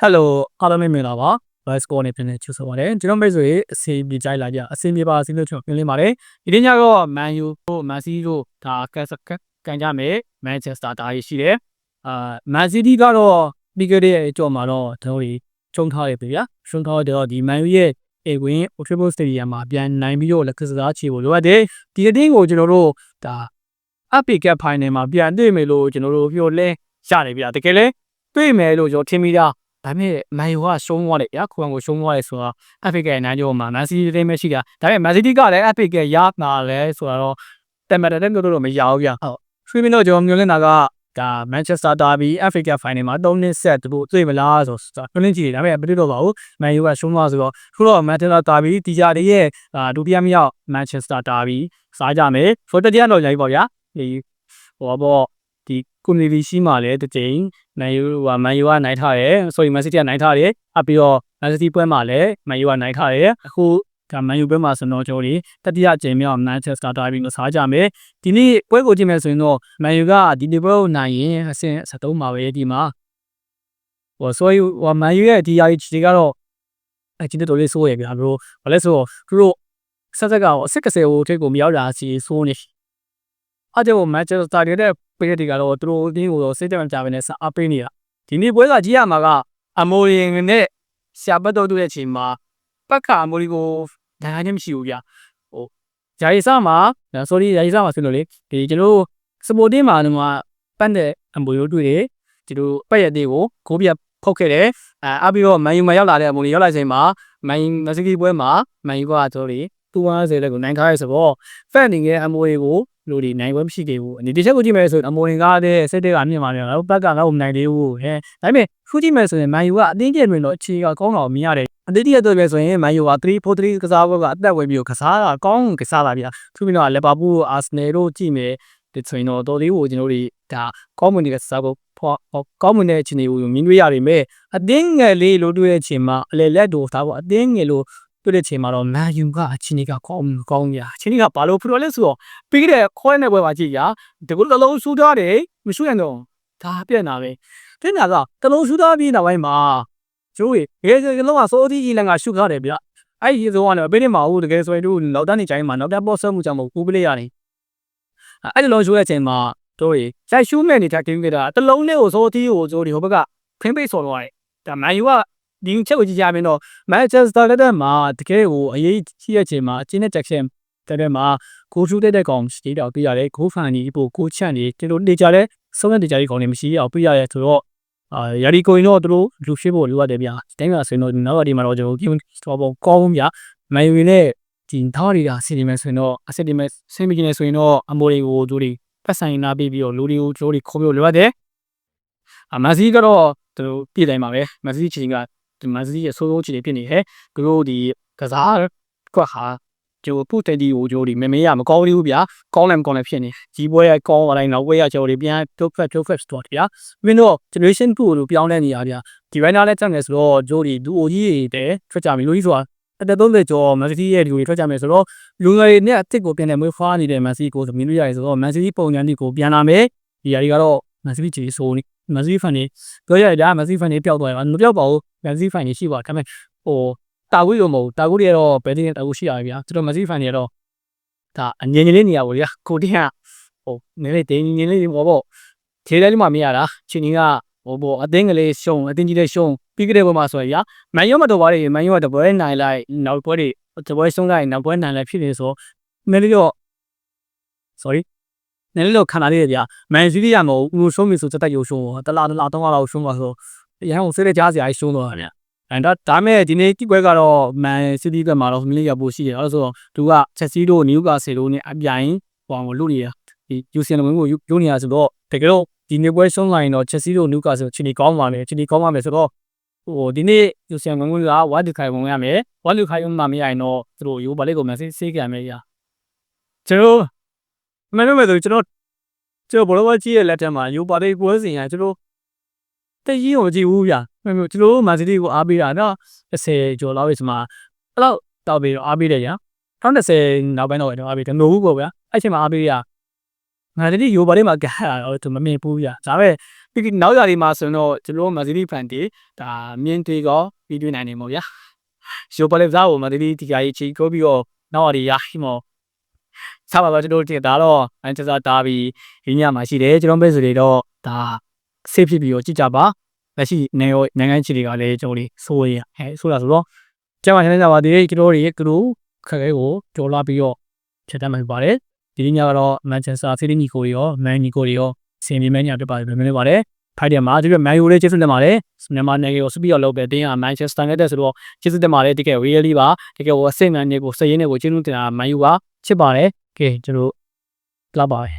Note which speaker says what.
Speaker 1: ဟယ်လိုအားလုံးပဲမင်္ဂလာပါ Vice Score နဲ့ပြန်လည်ချစ်ဆိုပါတယ်ကျွန်တော်မိတ်ဆွေအစီအပြေကြိုက်လာကြအစီအပြေပါအစီအလို့ကျွန်တော်ပြင်လင်းပါတယ်ဒီနေ့ညတော့ Man U တို့ Man City တို့ဒါကက်ကန်ကြမယ် Manchester ဒါရရှိတယ်အာ Man City ကတော့ပြီးခဲ့တဲ့အကြောမှာတော့တို့တွေချုံထားရပြီဗျာချုံထားတော့ဒီ Man U ရဲ့အေဝင် Otribble Stadium မှာပြန်နိုင်ပြီးတော့လက်ကစားချေဖို့လိုအပ်တယ်ဒီအတင်းကိုကျွန်တော်တို့ဒါ Epic Cup Final မှာပြန်တွေ့မယ်လို့ကျွန်တော်တို့ပြောလဲရတယ်ဗျာတကယ်လဲတွေ့မယ်လို့ကျွန်တော်ထင်မိတာ ဒါပေမဲ့မန်ယူကရှုံးသွားတယ်ဗျာခုံကိုရှုံးသွားတယ်ဆိုတာ Epic ရဲ့နိုင်ကြောမှာမန်စီးတီးပဲရှိတာဒါပေမဲ့မန်စီးတီးကလည်း Epic ရဲ့ရနာလဲဆိုတာတော့တက်မတ်တဲ့မျိုးတော့မရဘူးဗျာဟုတ်ဆွေးမင်းတော့ကျွန်တော်မျိုးလင်းတာကဒါ Manchester Derby Africa Final မှာ3နှစ်ဆက်တို့တွေ့မလားဆိုတော့တွင်းကြည့်တယ်ဒါပေမဲ့မတွေ့တော့ပါဘူးမန်ယူကရှုံးသွားဆိုတော့ခုတော့ Manchester Derby တီဂျာတွေရဲ့ဒုတိယမြောက် Manchester Derby စားကြမယ်ဆိုတော့တရားတော့ညာကြီးပေါ့ဗျာဒီဟိုပေါ့ ဒီ community ရှိမှလည်းတစ်ချိန်မန်ယူကမန်ယူကနိုင်ထားတယ်ဆိုရင်မန်စီးတီးကနိုင်ထားတယ်အပြီးတော့မန်စီးတီးပွဲမှာလည်းမန်ယူကနိုင်ထားတယ်အခုဒါမန်ယူပွဲမှာဆိုတော့ကျွန်တော်တို့တတိယအကြိမ်မြောက် Manchester Derby ကိုစားကြမယ်ဒီနေ့ပွဲကိုကြည့်မယ်ဆိုရင်တော့မန်ယူကဒီနေ့ပွဲကိုနိုင်ရင်အဆင့်73မှာပဲဒီမှာဟိုဆိုရင်ဟိုမန်ယူရဲ့ဒီယာကြီးကတော့အချင်းတော်လေးစိုးရဗျာဘလို့ဘာလဲဆိုတော့သူတို့ဆက်ဆက်ကတော့အစ်ကစဲကိုထိတ်ကိုမရောက်တာစီစိုးနေ အဲ့တော့ Manchester United တဲ့ပေးတဲ့ကတော့သူတို့အင်းကိုတော့စိတ်တမကြဘဲနဲ့စအားပေးနေတာဒီနေ့ပွဲကကြီးရမှာကအမိုရင်နဲ့ဆရာဘတ်တော်တို့ရဲ့အချိန်မှာပတ်ခါအမိုရီကိုဒါနိုင်မရှိဘူးဗျဟိုဂျာရီဆာမှာ sorry ဂျာရီဆာမှာဆိုလို့လေဒီကျွန်တော်စပိုတင်းမှာတော့ပတ်တဲ့အမိုရီတို့တွေ့တယ်ဒီလိုပတ်ရတဲ့ကိုကိုပြဖုတ်ခဲ့တယ်အဲအပြီးတော့မန်ယူမှာရောက်လာတဲ့အမိုရီရောက်လာချိန်မှာမန်ယူမက်ဆီကီပွဲမှာမန်ယူကဆိုလေ250လက်ကိုနိုင်ထားရဲဆိုတော့ဖက်နေတဲ့အမိုရီကို လူတွေနိုင်ပွဲမရှိသေးဘူးအနေဒီချက်ကိုကြည့်မယ်ဆိုရင်အမိုရင်ကားတဲ့စက်တဲ့ကမြင်ပါလေငါတို့ဘက်ကငါ့ကိုမနိုင်သေးဘူးဟဲဒါပေမဲ့ခုကြည့်မယ်ဆိုရင်မန်ယူကအတင်းကျပ်တွင်တော့အခြေကကောင်းတော့မြင်ရတယ်အတင်းကျပ်တော့ပဲဆိုရင်မန်ယူက3-4-3ကစားပွဲကအသက်ဝင်ပြီးကစားတာကောင်းကစားတာဗျာသူပြီးတော့လီဗာပူးအာဆနယ်တို့ကြည့်မယ်ဒီဆိုရင်တော့တော်သေးကိုကျွန်တော်တို့ဒါကောင်းမွန်တဲ့ကစားပွဲပေါ့ကောင်းမွန်တဲ့အခြေအနေကိုမြင်တွေ့ရပေမဲ့အတင်းငယ်လေးလို့တွေ့တဲ့အချိန်မှာအလေလက်တို့ဒါပေါ့အတင်းငယ်လို့ တွေ့တဲ့ချိန်မှာတော့မန်ယူကအချင်းကြီးကကောင်းကောင်းညာအချင်းကြီးကဘာလို့ဖလိုလဲဆိုတော့ပြီးတဲ့ခွဲတဲ့ဘွဲမှာကြည့်ရတကူတလုံးဆူထားတယ်မဆူရင်တော့ဒါပြက်နာပဲတင်တာကတလုံးဆူထားပြီးနောက်ပိုင်းမှာကျိုးရေရေကလုံးကစိုးတီးကြီးလည်းငါရှုခရတယ်ဗျအဲ့ဒီဆိုကတော့ပေးနေမှာဟုတ်တကယ်ဆိုရင်တို့လောက်တန်းနေချိုင်းမှာနောက်တက်ပေါ်ဆွမှုကြောင့်မဟုတ်ဘူးပလေးရတယ်အဲ့ဒီလုံးရှိုးတဲ့အချိန်မှာတို့ရေရိုက်ရှူးမဲ့နေတဲ့ဂိမ်းကတာတလုံးလေးကိုစိုးတီးကိုကျိုးဒီဟိုဘက်ကဖင်းပိတ်ဆော်တော့ရတယ်ဒါမန်ယူက ဒီချက်ကိုကြည့်ကြမယ်တော့ Manchester လက်ထက်မှာတကယ်ကိုအရေးကြီးတဲ့အချိန်မှာအချင်းနဲ့ Jackson တဲ့တဲ့မှာကိုထူးတဲ့တဲ့ကောင်ရှိတော့ပြရတယ်ကိုဖန်ကြီးပို့ကိုချန့်ကြီးကျွန်တော်နေကြတဲ့ဆုံးတဲ့ကြတဲ့ကောင်တွေမရှိအောင်ပြရရဲဆိုတော့အာယာဒီကိုရင်တော့သူတို့လူရှိဖို့လိုအပ်တယ်ဗျာတိုင်းမှာဆိုရင်တော့နောက်ဒီမှာတော့ကျွန်တော်ပြင်တော့ပေါ့ကောင်းဗျာမန်ယူနဲ့ဒီထားရီတာစီဒီမဲဆိုရင်တော့အစစ်ဒီမဲဆင်းပြီးနေဆိုရင်တော့အမိုတွေကိုသူတွေပတ်ဆိုင်နာပြီးပြီးတော့လူတွေကိုတို့တွေခေါ်ပြီးလိုအပ်တယ်အမစီကတော့သူတို့ပြည်တိုင်းပါပဲမစီချင်းက ဒီမန်စီးရဲ့ဆိုးဆိုးချီတွေဖြစ်နေဟဲ့သူတို့ဒီကစားကွက်ဟာကျိုပုတ်တဲ့ဒီကိုကျိုဒီမမေးရမကောင်းသေးဘူးဗျာကောင်းလည်းမကောင်းလည်းဖြစ်နေကြီးပွဲကကောင်းသွားတိုင်းနောက်ပွဲကကျိုဒီပြန်တုတ်ဖက်တုတ်ဖက်စတော့ဗျာဝင်းတော့ generation 2လို့ပြောင်းလဲနေရဗျာဒီဘိုင်းနာလည်းတက်ငယ်ဆိုတော့ကျိုဒီဒူအိုကြီးတွေထွက်ကြပြီလို့ကြီးဆိုတာအတက်သုံးသက်ကျော်မန်စီးရဲ့ဒီကိုထွက်ကြမယ်ဆိုတော့လူငယ်တွေနဲ့အစ်စ်ကိုပြန်တယ်မွေးဖွားနေတဲ့မန်စီးကိုသမီးတို့ရတယ်ဆိုတော့မန်စီးပုံစံဒီကိုပြန်လာမယ်ဒီຢာတွေကတော့မန်စီးကြီးဆိုနေမန်စီးဖန်နေပြောရရမန်စီးဖန်နေပျောက်သွားတယ်မပျောက်ပါဘူး မန်စီးဖိုင်ကြီးရှိပါဒါပေမဲ့ဟိုတာဝီလိုမဟုတ်တာဝီတွေကတော့ဘယ်တင်းတာဝီရှိရဗျာသူတို့မန်စီးဖိုင်တွေကတော့ဒါအငြင်းငြင်းလေးနေရပါဗျာကိုတင်းကဟိုနည်းလေးတင်းငြင်းလေးဟောပေါ့ခြေထဲလေးမှမရတာချင်းကြီးကဟိုပေါ့အတင်းကလေးရှုံအတင်းကြီးလေးရှုံပြီးကြတဲ့ဘက်မှာဆိုရမန်ယောမတော်ပါလေမန်ယောကတပွဲနိုင်လိုက်နောက်ပွဲတွေတပွဲဆုံးလိုက်နောက်ပွဲနိုင်လိုက်ဖြစ်နေဆိုနည်းလေးတော့ sorry နည်းလေးတော့ခံလာလေးရဗျာမန်စီးတီးရမဟုတ်ဘူးရှုံးပြီဆိုစက်တက်ရုံရှုံးတလားတလားတော့လောက်ရှုံးပါဆို ရဟန်းကိုစိတ်လက်ကြားစရာရှုံးတော့တာဗျအဲဒါဒါမဲ့ဒီနေ့ဒီပွဲကတော့မန်စီးတီးကမှာတော့မလေးရဖို့ရှိတယ်အဲဆိုတော့သူကချက်စီတို့နယူကာဆယ်တို့နဲ့အပြိုင်ဟိုကိုလုပ်နေတာဒီယူစီယန်ဝင်ကိုယူနေရဆိုတော့တကယ်တော့ဒီနေ့ပွဲဆုံးလာရင်တော့ချက်စီတို့နယူကာဆယ်ချင်းဒီကောင်းပါမယ်ချင်းဒီကောင်းပါမယ်ဆိုတော့ဟိုဒီနေ့ယူစီယန်ဝင်ကဝါဒီခိုင်ဝင်ရမယ်ဝါလူခိုင်ဝင်မှာမရရင်တော့သူတို့ယူပါလိကိုမန်စီစေးကြမယ်ရကျွန်တော်မင်းတို့မဲ့ဆိုကျွန်တော်ကျွန်တော်ဘောလုံးကြီးရဲ့လက်ထက်မှာယူပါလိပွဲစဉ်ရကျွန်တော် တက်ကြီးကိုကြည့်ဘူးဗျာကျွန်တော်တို့မန်စီးတီးကိုအားပေးတာနော်30ကျော်လောက်ပြီဆိုမှအဲ့လောက်တောက်ပြီးတော့အားပေးတယ်ညာ1030နောက်ပိုင်းတော့အားပေးတယ်မဟုတ်ဘူးပေါ့ဗျာအဲ့ချိန်မှာအားပေးရငါတတိရိုပါလေးမှာကဟာတော့သူမမြင်ဘူးဗျာဒါပေမဲ့ပြီးနောက်ရာဒီမှာဆိုတော့ကျွန်တော်မက်ဆီဒီဖန်တီဒါမြင်းတွေကောပြီးတွင်းနိုင်နေမို့ဗျာရိုပလက်ဇာကိုမက်ဆီဒီဒီကကြီးချီကိုပြီးတော့နောက်ရာဒီရဟိမောဆက်ပါတော့ကျွန်တော်တင်ဒါတော့မန်ချက်စတာဒါဘီဒီညမှာရှိတယ်ကျွန်တော်ပဲဆိုတွေတော့ဒါ ဆေးဖြစ်ပြီးတော့ကြည့်ကြပါလက်ရှိနေရောနိုင်ငံချီတွေကလည်းကျွန်တော်လေးစိုးရဟဲဆိုတာဆိုတော့ကျမချမ်းသာပါသေးတယ်ကျွန်တော်တွေကလူခက်ခဲကိုကြော်လာပြီးတော့ချက်တတ်မှာဖြစ်ပါတယ်ဒီညကတော့မန်ချက်စတာစီးနီကိုတွေရောမန်နီကိုတွေရောစင်ပြေမဲညာဖြစ်ပါတယ်ပြန်နေပါတယ်ဖိုက်တယ်မှာဒီကမန်ယူလေးကျေးဇူးတင်ပါတယ်မြန်မာနိုင်ငံကိုစပီးရလောက်ပဲတင်းကမန်ချက်စတာနဲ့တက်ဆိုတော့ကျေးဇူးတင်ပါတယ်တကယ် really ပါတကယ်ဟိုအစိမ့်မှန်နေကိုစည်ရင်းနေကိုကျေးဇူးတင်တာမန်ယူပါချစ်ပါတယ်ကဲကျွန်တော်လောက်ပါပဲ